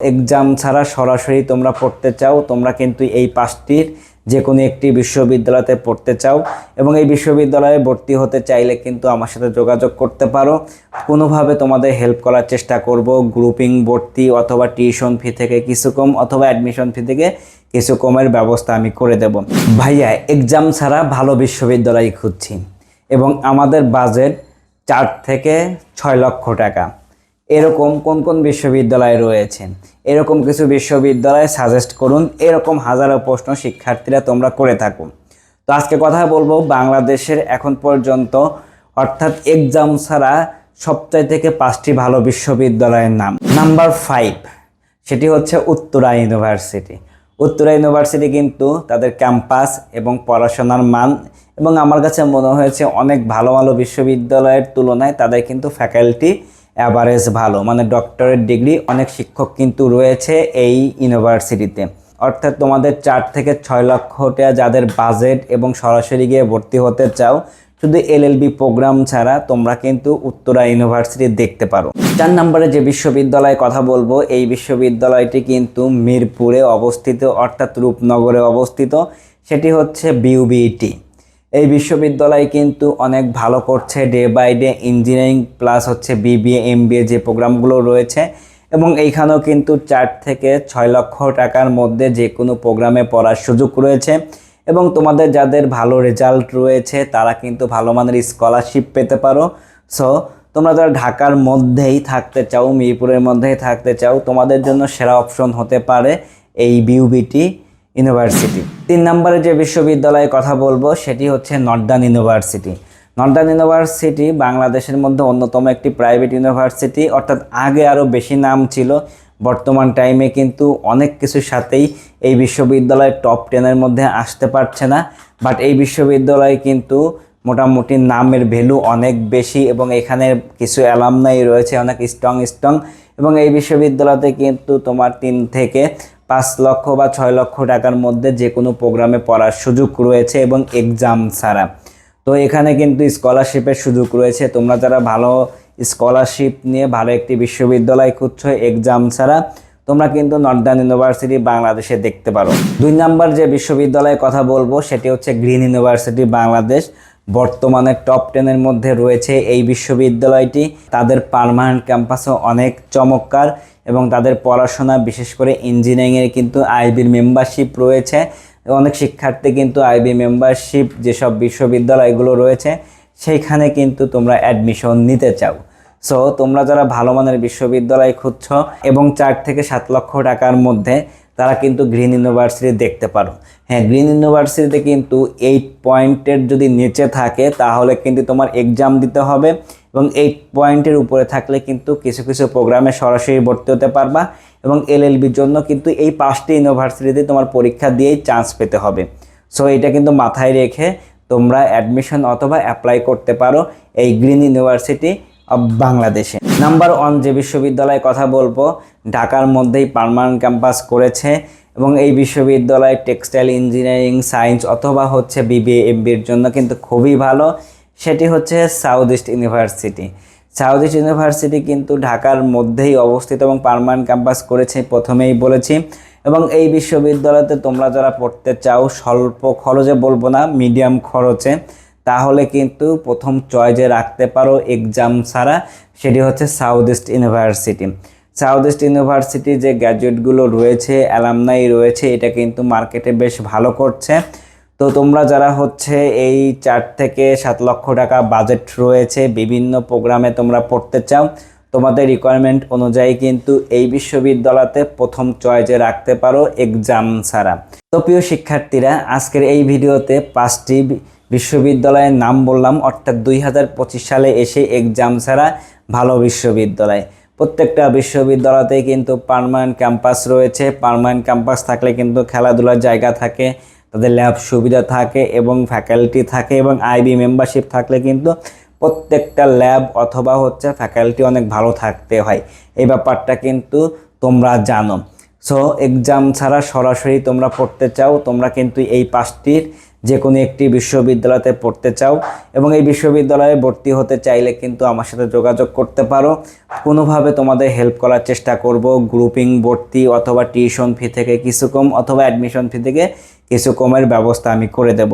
Exam ছাড়া সরাসরি তোমরা পড়তে চাও, তোমরা কিন্তু এই পাঁচটির যে কোনো একটি বিশ্ববিদ্যালয়তে পড়তে চাও এবং এই বিশ্ববিদ্যালয়ে ভর্তি হতে চাইলে কিন্তু আমার সাথে যোগাযোগ করতে পারো। কোনোভাবে তোমাদের হেল্প করার চেষ্টা করব গ্রুপিং ভর্তি অথবা টিউশন ফি থেকে কিছু কম অথবা অ্যাডমিশন ফি থেকে কিছু কমের ব্যবস্থা আমি করে দেব। ভাইয়া এক্সাম ছাড়া ভালো বিশ্ববিদ্যালয় খুঁজছি এবং আমাদের বাজেট চার থেকে ছয় লক্ষ টাকা। এরকম কোন কোন বিশ্ববিদ্যালয় রয়েছে এরকম কিছু বিশ্ববিদ্যালয় সাজেস্ট করুন, এরকম হাজারো প্রশ্ন শিক্ষার্থীরা তোমরা করে থাকো তো আজকে কথা বলব বাংলাদেশের এখন পর্যন্ত, অর্থাৎ এক্সাম ছাড়া সবচাই থেকে পাঁচটি ভালো বিশ্ববিদ্যালয়ের নাম। নাম্বার ফাইভ সেটি হচ্ছে উত্তরা ইউনিভার্সিটি উত্তরা ইউনিভার্সিটি কিন্তু তাদের ক্যাম্পাস এবং পড়াশোনার মান এবং আমার কাছে মনে হয়েছে অনেক ভালো ভালো বিশ্ববিদ্যালয়ের তুলনায় তাদের কিন্তু ফ্যাকাল্টি অ্যাভারেজ ভালো। মানে ডক্টরেট ডিগ্রি অনেক শিক্ষক কিন্তু রয়েছে এই ইউনিভার্সিটিতে অর্থাৎ তোমাদের চার থেকে ছয় লক্ষ টাকা যাদের বাজেট এবং সরাসরি গিয়ে ভর্তি হতে চাও, শুধু এলএলবি প্রোগ্রাম ছাড়া তোমরা কিন্তু উত্তরা ইউনিভার্সিটি দেখতে পারো। চার নম্বরে যে বিশ্ববিদ্যালয়ে কথা বলব, এই বিশ্ববিদ্যালয়টি কিন্তু মিরপুরে অবস্থিত, অর্থাৎ রূপনগরে অবস্থিত। সেটি হচ্ছে বিউবিটি এই বিশ্ববিদ্যালয় কিন্তু অনেক ভালো করছে day by day engineering plus হচ্ছে বিবিএ এমবিএ যে প্রোগ্রামগুলো রয়েছে। এবং এইখানেও কিন্তু চার থেকে ছয় লক্ষ টাকার মধ্যে যে কোনো প্রোগ্রামে পড়ার সুযোগ রয়েছে। এবং তোমাদের যাদের ভালো রেজাল্ট রয়েছে, তারা কিন্তু ভালো মানের স্কলারশিপ পেতে পারো। সো তোমরা যারা ঢাকার মধ্যেই থাকতে চাও, মিরপুরের মধ্যেই থাকতে চাও, তোমাদের জন্য সেরা অপশন হতে পারে এই বিউবিটি ইউনিভার্সিটি। তিন নম্বরে যে বিশ্ববিদ্যালয়ে কথা বলব, সেটি হচ্ছে নর্দার্ন ইউনিভার্সিটি। নর্দার্ন ইউনিভার্সিটি বাংলাদেশের মধ্যে অন্যতম একটি প্রাইভেট ইউনিভার্সিটি, অর্থাৎ আগে আরও বেশি নাম ছিল। বর্তমান টাইমে কিন্তু অনেক কিছুর সাথেই এই বিশ্ববিদ্যালয় টপ টেনের মধ্যে আসতে পারছে না। বাট এই বিশ্ববিদ্যালয় কিন্তু মোটামুটি নামের ভ্যালু অনেক বেশি এবং এখানে কিছু অ্যালামনাই রয়েছে, অনেক স্ট্রং স্ট্রং। এবং এই বিশ্ববিদ্যালয়তে কিন্তু তোমার তিন থেকে পাঁচ লক্ষ বা ছয় লক্ষ টাকার মধ্যে যে কোনো প্রোগ্রামে পড়ার সুযোগ রয়েছে এবং এক্সাম ছাড়া। তো এখানে কিন্তু স্কলারশিপের সুযোগ রয়েছে। তোমরা যারা ভালো স্কলারশিপ নিয়ে ভালো একটি বিশ্ববিদ্যালয় খুঁজছো এক্সাম ছাড়া, তোমরা কিন্তু নর্দার্ন ইউনিভার্সিটি বাংলাদেশে দেখতে পারো। দুই নাম্বার যে বিশ্ববিদ্যালয়ের কথা বলব, সেটি হচ্ছে গ্রিন ইউনিভার্সিটি বাংলাদেশ। বর্তমানে টপ টেনের মধ্যে রয়েছে এই বিশ্ববিদ্যালয়টি। তাদের পার্মানেন্ট ক্যাম্পাসও অনেক চমৎকার এবং তাদের পড়াশোনা বিশেষ করে ইঞ্জিনিয়ারিংয়ের কিন্তু আইবির মেম্বারশিপ রয়েছে। অনেক শিক্ষার্থী কিন্তু আইবি মেম্বারশিপ যেসব বিশ্ববিদ্যালয়গুলো রয়েছে, সেইখানে কিন্তু তোমরা অ্যাডমিশন নিতে চাও। সো তোমরা যারা ভালো মানের বিশ্ববিদ্যালয় খুঁজছ এবং চার থেকে সাত লক্ষ টাকার মধ্যে তারা কিন্তু গ্রিন ইউনিভার্সিটি দেখতে পারো। হ্যাঁ গ্রিন ইউনিভার্সিটিতে কিন্তু এইট পয়েন্টের যদি নিচে থাকে, তাহলে কিন্তু তোমার এক্সাম দিতে হবে এবং এইট পয়েন্টের উপরে থাকলে কিন্তু কিছু কিছু প্রোগ্রামে সরাসরি ভর্তি হতে পারবা এবং এলএলবির জন্য কিন্তু এই পাঁচটি ইউনিভার্সিটিতে তোমার পরীক্ষা দিয়েই চান্স পেতে হবে। সো এটা কিন্তু মাথায় রেখে তোমরা অ্যাডমিশন অথবা অ্যাপ্লাই করতে পারো এই গ্রিন ইউনিভার্সিটি। বাংলাদেশে নাম্বার ওয়ান যে বিশ্ববিদ্যালয়ের কথা বলব, ঢাকার মধ্যেই পার্মানেন্ট ক্যাম্পাস করেছে এবং এই বিশ্ববিদ্যালয় টেক্সটাইল ইঞ্জিনিয়ারিং, সায়েন্স অথবা হচ্ছে বিবিএ এমবির জন্য কিন্তু খুবই ভালো। সেটি হচ্ছে South East University South East University কিন্তু ঢাকার মধ্যেই অবস্থিত এবং পার্মানেন্ট ক্যাম্পাস করেছে, প্রথমেই বলেছি। এবং এই বিশ্ববিদ্যালয়তে তোমরা যারা পড়তে চাও, স্বল্প খরচে বলব না, মিডিয়াম খরচে। তাহলে কিন্তু প্রথম চয়েজে রাখতে পারো এক্সাম ছাড়া, সেটি হচ্ছে South East University South East University যে গ্র্যাজুয়েটগুলো রয়েছে অ্যালামনাই রয়েছে, এটা কিন্তু মার্কেটে বেশ ভালো করছে। তো তোমরা যারা হচ্ছে এই চার থেকে সাত লক্ষ টাকা বাজেট রয়েছে, বিভিন্ন প্রোগ্রামে তোমরা পড়তে চাও, তোমাদের রিকোয়ারমেন্ট অনুযায়ী কিন্তু এই বিশ্ববিদ্যালয়তে প্রথম চয়েজে রাখতে পারো এক্সাম ছাড়া। তো প্রিয় শিক্ষার্থীরা, আজকের এই ভিডিওতে পাঁচটি বিশ্ববিদ্যালয়ের নাম বললাম, অর্থাৎ দুই হাজার পঁচিশ সালে এসে এক্সাম ছাড়া ভালো বিশ্ববিদ্যালয়। প্রত্যেকটা বিশ্ববিদ্যালয়তেই কিন্তু পার্মানেন্ট ক্যাম্পাস রয়েছে। পার্মানেন্ট ক্যাম্পাস থাকলে কিন্তু খেলাধুলার জায়গা থাকে, তাদের ল্যাব সুবিধা থাকে এবং ফ্যাকাল্টি থাকে এবং আইবি মেম্বারশিপ থাকলে কিন্তু প্রত্যেকটা ল্যাব অথবা হচ্ছে ফ্যাকাল্টি অনেক ভালো থাকতে হয়। এই ব্যাপারটা কিন্তু তোমরা জানো। সো এক্সাম ছাড়া সরাসরি তোমরা পড়তে চাও, তোমরা কিন্তু এই পাঁচটির যে কোনো একটি বিশ্ববিদ্যালয়তে পড়তে চাও এবং এই বিশ্ববিদ্যালয়ে ভর্তি হতে চাইলে কিন্তু আমার সাথে যোগাযোগ করতে পারো। কোনোভাবে তোমাদের হেল্প করার চেষ্টা করব গ্রুপিং ভর্তি অথবা টিউশন ফি থেকে কিছু কম অথবা অ্যাডমিশন ফি থেকে কিছু কমের ব্যবস্থা আমি করে দেব।